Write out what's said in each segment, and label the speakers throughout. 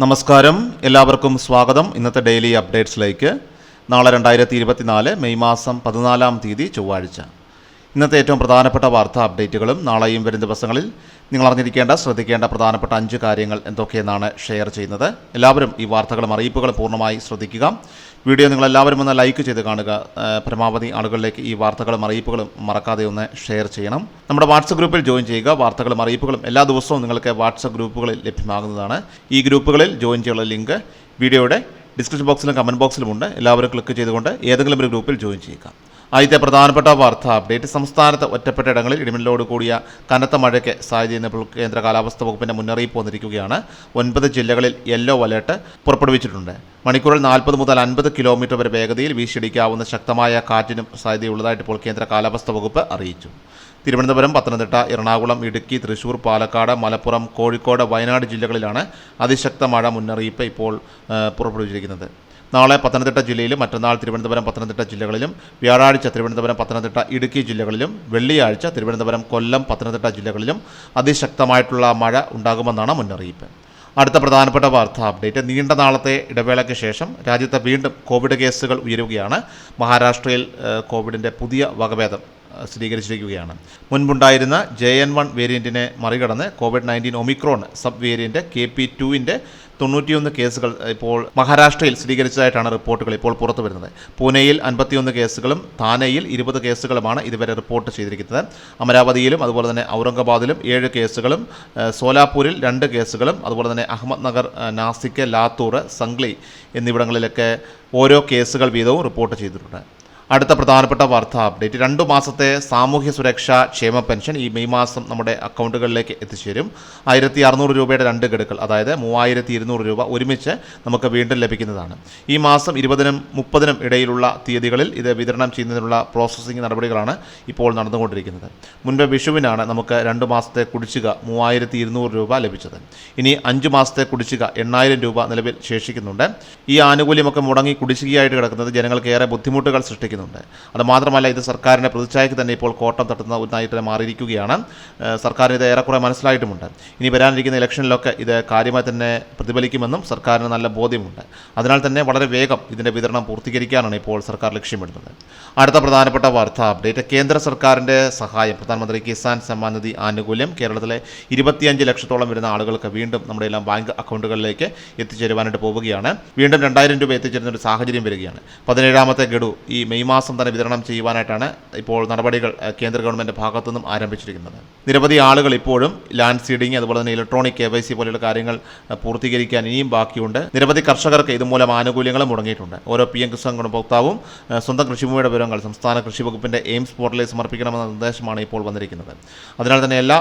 Speaker 1: നമസ്കാരം. എല്ലാവർക്കും സ്വാഗതം. ഇന്നത്തെ ഡെയിലി അപ്ഡേറ്റ്സിലേക്ക്. നാളെ രണ്ടായിരത്തി ഇരുപത്തിനാല് മെയ് മാസം പതിനാലാം തീയതി ചൊവ്വാഴ്ച. ഇന്നത്തെ ഏറ്റവും പ്രധാനപ്പെട്ട വാർത്താ അപ്ഡേറ്റുകളും നാളെയും വരും ദിവസങ്ങളിൽ നിങ്ങൾ അറിഞ്ഞിരിക്കേണ്ട ശ്രദ്ധിക്കേണ്ട പ്രധാനപ്പെട്ട അഞ്ച് കാര്യങ്ങൾ എന്തൊക്കെയെന്നാണ് ഷെയർ ചെയ്യുന്നത്. എല്ലാവരും ഈ വാർത്തകളും അറിയിപ്പുകളും പൂർണമായി ശ്രദ്ധിക്കുക. വീഡിയോ നിങ്ങൾ എല്ലാവരും ഒന്ന് ലൈക്ക് ചെയ്ത് കാണുക. പരമാവധി ആളുകളിലേക്ക് ഈ വാർത്തകളും അറിയിപ്പുകളും മറക്കാതെ ഒന്ന് ഷെയർ ചെയ്യണം. നമ്മുടെ വാട്സപ്പ് ഗ്രൂപ്പിൽ ജോയിൻ ചെയ്യുക. വാർത്തകളും അറിയിപ്പുകളും എല്ലാ ദിവസവും നിങ്ങൾക്ക് വാട്സപ്പ് ഗ്രൂപ്പുകളിൽ ലഭ്യമാകുന്നതാണ്. ഈ ഗ്രൂപ്പുകളിൽ ജോയിൻ ചെയ്യാനുള്ള ലിങ്ക് വീഡിയോയുടെ ഡിസ്ക്രിപ്ഷൻ ബോക്സിലും കമന്റ് ബോക്സിലുമുണ്ട്. എല്ലാവരും ക്ലിക്ക് ചെയ്തുകൊണ്ട് ഏതെങ്കിലും ഒരു ഗ്രൂപ്പിൽ ജോയിൻ ചെയ്യുക. ആദ്യത്തെ പ്രധാനപ്പെട്ട വാർത്ത. അപ്ഡേറ്റ് സംസ്ഥാനത്ത് ഒറ്റപ്പെട്ട ഇടങ്ങളിൽ ഇടിമിന്നലോട് കൂടിയ കനത്ത മഴയ്ക്ക് സാധ്യതയെന്നപ്പോൾ കേന്ദ്ര കാലാവസ്ഥാ വകുപ്പിന്റെ മുന്നറിയിപ്പ് വന്നിരിക്കുകയാണ്. ഒൻപത് ജില്ലകളിൽ യെല്ലോ അലേർട്ട് പുറപ്പെടുവിച്ചിട്ടുണ്ട്. മണിക്കൂറിൽ നാൽപ്പത് മുതൽ അൻപത് കിലോമീറ്റർ വരെ വേഗതയിൽ വീശിയടിക്കാവുന്ന ശക്തമായ കാറ്റിനും സാധ്യതയുള്ളതായിട്ട് ഇപ്പോൾ കേന്ദ്ര കാലാവസ്ഥാ വകുപ്പ് അറിയിച്ചു. തിരുവനന്തപുരം പത്തനംതിട്ട എറണാകുളം ഇടുക്കി തൃശൂർ പാലക്കാട് മലപ്പുറം കോഴിക്കോട് വയനാട് ജില്ലകളിലാണ് അതിശക്ത മഴ മുന്നറിയിപ്പ് ഇപ്പോൾ പുറപ്പെടുവിച്ചിരിക്കുന്നത്. നാളെ പത്തനംതിട്ട ജില്ലയിലും മറ്റന്നാൾ തിരുവനന്തപുരം പത്തനംതിട്ട ജില്ലകളിലും വ്യാഴാഴ്ച തിരുവനന്തപുരം പത്തനംതിട്ട ഇടുക്കി ജില്ലകളിലും വെള്ളിയാഴ്ച തിരുവനന്തപുരം കൊല്ലം പത്തനംതിട്ട ജില്ലകളിലും അതിശക്തമായിട്ടുള്ള മഴ ഉണ്ടാകുമെന്നാണ് മുന്നറിയിപ്പ്. അടുത്ത പ്രധാനപ്പെട്ട വാർത്താ അപ്ഡേറ്റ് നീണ്ട നാളത്തെ ഇടവേളയ്ക്ക് ശേഷം രാജ്യത്ത് വീണ്ടും കോവിഡ് കേസുകൾ ഉയരുകയാണ്. മഹാരാഷ്ട്രയിൽ കോവിഡിന്റെ പുതിയ വകഭേദം സ്ഥിരീകരിച്ചിരിക്കുകയാണ്. മുൻപുണ്ടായിരുന്ന ജെ എൻ വൺ വേരിയന്റിനെ മറികടന്ന് Covid nineteen Omicron sub variant K P ടുവിന്റെ തൊണ്ണൂറ്റിയൊന്ന് കേസുകൾ ഇപ്പോൾ മഹാരാഷ്ട്രയിൽ സ്ഥിരീകരിച്ചതായിട്ടാണ് റിപ്പോർട്ടുകൾ ഇപ്പോൾ പുറത്തു വരുന്നത്. പൂനെയിൽ അൻപത്തിയൊന്ന് കേസുകളും താനെയിൽ ഇരുപത് കേസുകളുമാണ് ഇതുവരെ റിപ്പോർട്ട് ചെയ്തിരിക്കുന്നത്. അമരാവതിയിലും അതുപോലെ തന്നെ ഔറംഗബാദിലും ഏഴ് കേസുകളും സോലാപൂരിൽ രണ്ട് കേസുകളും അതുപോലെ തന്നെ അഹമ്മദ് നഗർ നാസിക് ലാത്തൂർ സംഗ്ലി എന്നിവിടങ്ങളിലൊക്കെ ഓരോ കേസുകൾ വീതവും റിപ്പോർട്ട് ചെയ്തിട്ടുണ്ട്. അടുത്ത പ്രധാനപ്പെട്ട വാർത്താ അപ്ഡേറ്റ് രണ്ടു മാസത്തെ സാമൂഹ്യ സുരക്ഷാ ക്ഷേമ പെൻഷൻ ഈ മെയ് മാസം നമ്മുടെ അക്കൗണ്ടുകളിലേക്ക് എത്തിച്ചേരും. ആയിരത്തി അറുന്നൂറ് രൂപയുടെ രണ്ട് ഗഡുക്കൾ അതായത് മൂവായിരത്തി ഇരുന്നൂറ് രൂപ ഒരുമിച്ച് നമുക്ക് വീണ്ടും ലഭിക്കുന്നതാണ്. ഈ മാസം ഇരുപതിനും മുപ്പതിനും ഇടയിലുള്ള തീയതികളിൽ ഇത് വിതരണം ചെയ്യുന്നതിനുള്ള പ്രോസസ്സിംഗ് നടപടികളാണ് ഇപ്പോൾ നടന്നുകൊണ്ടിരിക്കുന്നത്. മുൻപ് വിഷുവിനാണ് നമുക്ക് രണ്ട് മാസത്തെ കുടിശ്ശിക മൂവായിരത്തി ഇരുന്നൂറ് രൂപ ലഭിച്ചത്. ഇനി അഞ്ച് മാസത്തെ കുടിശ്ശിക എണ്ണായിരം രൂപ നിലവിൽ ശേഷിക്കുന്നുണ്ട്. ഈ ആനുകൂല്യമൊക്കെ മുടങ്ങി കുടിശ്ശികയായിട്ട് കിടക്കുന്നത് ജനങ്ങൾക്ക് ഏറെ ബുദ്ധിമുട്ടുകൾ സൃഷ്ടിക്കുന്നുണ്ട് അത് മാത്രമല്ല ഇത് സർക്കാരിന്റെ പ്രതിച്ഛായക്ക് തന്നെ ഇപ്പോൾ കോട്ടം തട്ടുന്ന ഒന്നായിട്ട് തന്നെ മാറിയിരിക്കുകയാണ്. സർക്കാരിന് ഇത് ഏറെക്കുറെ മനസ്സിലായിട്ടുമുണ്ട്. ഇനി വരാനിരിക്കുന്ന ഇലക്ഷനിലൊക്കെ ഇത് കാര്യമായി തന്നെ പ്രതിഫലിക്കുമെന്നും സർക്കാരിന് നല്ല ബോധ്യമുണ്ട്. അതിനാൽ തന്നെ വളരെ വേഗം ഇതിന്റെ വിതരണം പൂർത്തീകരിക്കാനാണ് ഇപ്പോൾ സർക്കാർ ലക്ഷ്യമിടുന്നത്. അടുത്ത പ്രധാനപ്പെട്ട വാർത്താ അപ്ഡേറ്റ്. കേന്ദ്ര സർക്കാരിന്റെ സഹായം. പ്രധാനമന്ത്രി കിസാൻ സമ്മാൻ നിധി ആനുകൂല്യം. കേരളത്തിലെ ഇരുപത്തിയഞ്ച് ലക്ഷത്തോളം വരുന്ന ആളുകൾക്ക് വീണ്ടും നമ്മുടെ എല്ലാം ബാങ്ക് അക്കൗണ്ടുകളിലേക്ക് എത്തിച്ചേരുവാനായിട്ട് പോവുകയാണ്. വീണ്ടും രണ്ടായിരം രൂപ എത്തിച്ചേരുന്ന ഒരു സാഹചര്യം വരികയാണ്. പതിനേഴാമത്തെ ഗഡു ഈ മെയ് മാസം തന്നെ വിതരണം ചെയ്യുവാനായിട്ടാണ് ഇപ്പോൾ നടപടികൾ കേന്ദ്ര ഗവൺമെന്റ് ഭാഗത്തു നിന്നും ആരംഭിച്ചിരിക്കുന്നത്. നിരവധി ആളുകൾ ഇപ്പോഴും ലാൻഡ് സീഡിങ് അതുപോലെ തന്നെ ഇലക്ട്രോണിക് കെ വൈ സി പോലെയുള്ള കാര്യങ്ങൾ പൂർത്തീകരിക്കാൻ ഇനിയും ബാക്കിയുണ്ട്. നിരവധി കർഷകർക്ക് ഇതുമൂലം ആനുകൂല്യങ്ങളും മുടങ്ങിയിട്ടുണ്ട്. ഓരോ പി എം കിസാൻ ഗുണഭോക്താവും സ്വന്തം കൃഷിഭൂമിയുടെ വിവരങ്ങൾ സംസ്ഥാന കൃഷി വകുപ്പിന്റെ എയിംസ് പോർട്ടലിൽ സമർപ്പിക്കണമെന്ന നിർദ്ദേശമാണ് ഇപ്പോൾ വന്നിരിക്കുന്നത്. അതിനാൽ തന്നെ എല്ലാ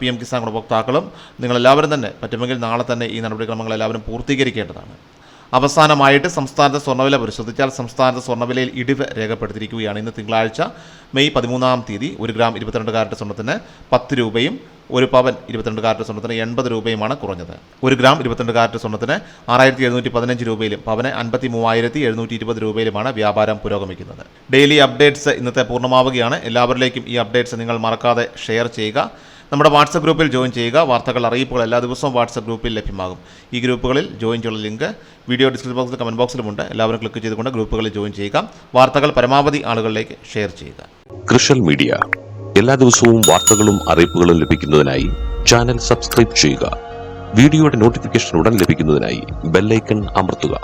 Speaker 1: പി എം കിസാൻ ഗുണഭോക്താക്കളും നിങ്ങളെല്ലാവരും തന്നെ പറ്റുമെങ്കിൽ നാളെ തന്നെ ഈ നടപടിക്രമങ്ങൾ എല്ലാവരും പൂർത്തീകരിക്കേണ്ടതാണ്. അവസാനമായിട്ട് സംസ്ഥാനത്തെ സ്വർണവില പരിശോധിച്ചാൽ സംസ്ഥാനത്തെ സ്വർണവിലയിൽ ഇടിവ് രേഖപ്പെടുത്തിയിരിക്കുകയാണ്. ഇന്ന് തിങ്കളാഴ്ച മെയ് പതിമൂന്നാം തീയതി ഒരു ഗ്രാം ഇരുപത്തിരണ്ട് കാരറ്റ് സ്വർണത്തിന് പത്ത് രൂപയും ഒരു പവൻ ഇരുപത്തിരണ്ട് കാരറ്റ് സ്വർണത്തിന് എൺപത് രൂപയുമാണ് കുറഞ്ഞത്. ഒരു ഗ്രാം ഇരുപത്തിരണ്ട് കാരറ്റ് സ്വർണത്തിന് ആറായിരത്തി എഴുന്നൂറ്റി പതിനഞ്ച് രൂപയിലും പവന് അൻപത്തി മൂവായിരത്തി എഴുന്നൂറ്റി ഇരുപത് രൂപയിലുമാണ് വ്യാപാരം പുരോഗമിക്കുന്നത്. ഡെയിലി അപ്ഡേറ്റ്സ് ഇന്നത്തെ പൂർണമാവുകയാണ്. എല്ലാവരിലേക്കും ഈ അപ്ഡേറ്റ്സ് നിങ്ങൾ മറക്കാതെ ഷെയർ ചെയ്യുക. നമ്മുടെ വാട്സപ്പ് ഗ്രൂപ്പിൽ ജോയിൻ ചെയ്യുക. വാർത്തകൾ അറിയിപ്പുകൾ എല്ലാ ദിവസവും വാട്സപ്പ് ഗ്രൂപ്പിൽ ലഭ്യമാകും. ഈ ഗ്രൂപ്പുകളിൽ ജോയിൻ ചെയ്യുന്ന ലിങ്ക് വീഡിയോ ഡിസ്ക്രിപ്ഷൻ ബോക്സിൽ കമന്റ് ബോക്സിലുമുണ്ട് എല്ലാവരും ക്ലിക്ക് ചെയ്തുകൊണ്ട് ഗ്രൂപ്പുകളിൽ ജോയിൻ ചെയ്യുക. വാർത്തകൾ പരമാവധി ആളുകളിലേക്ക് ഷെയർ ചെയ്യുക.
Speaker 2: Social media. എല്ലാ ദിവസവും വാർത്തകളും അറിയിപ്പുകളും ലഭിക്കുന്നതിനായി ചാനൽ സബ്സ്ക്രൈബ് ചെയ്യുക. വീഡിയോയുടെ നോട്ടിഫിക്കേഷൻ ഉടൻ ലഭിക്കുന്നതിനായി ബെല്ലൈക്കൺ അമർത്തുക.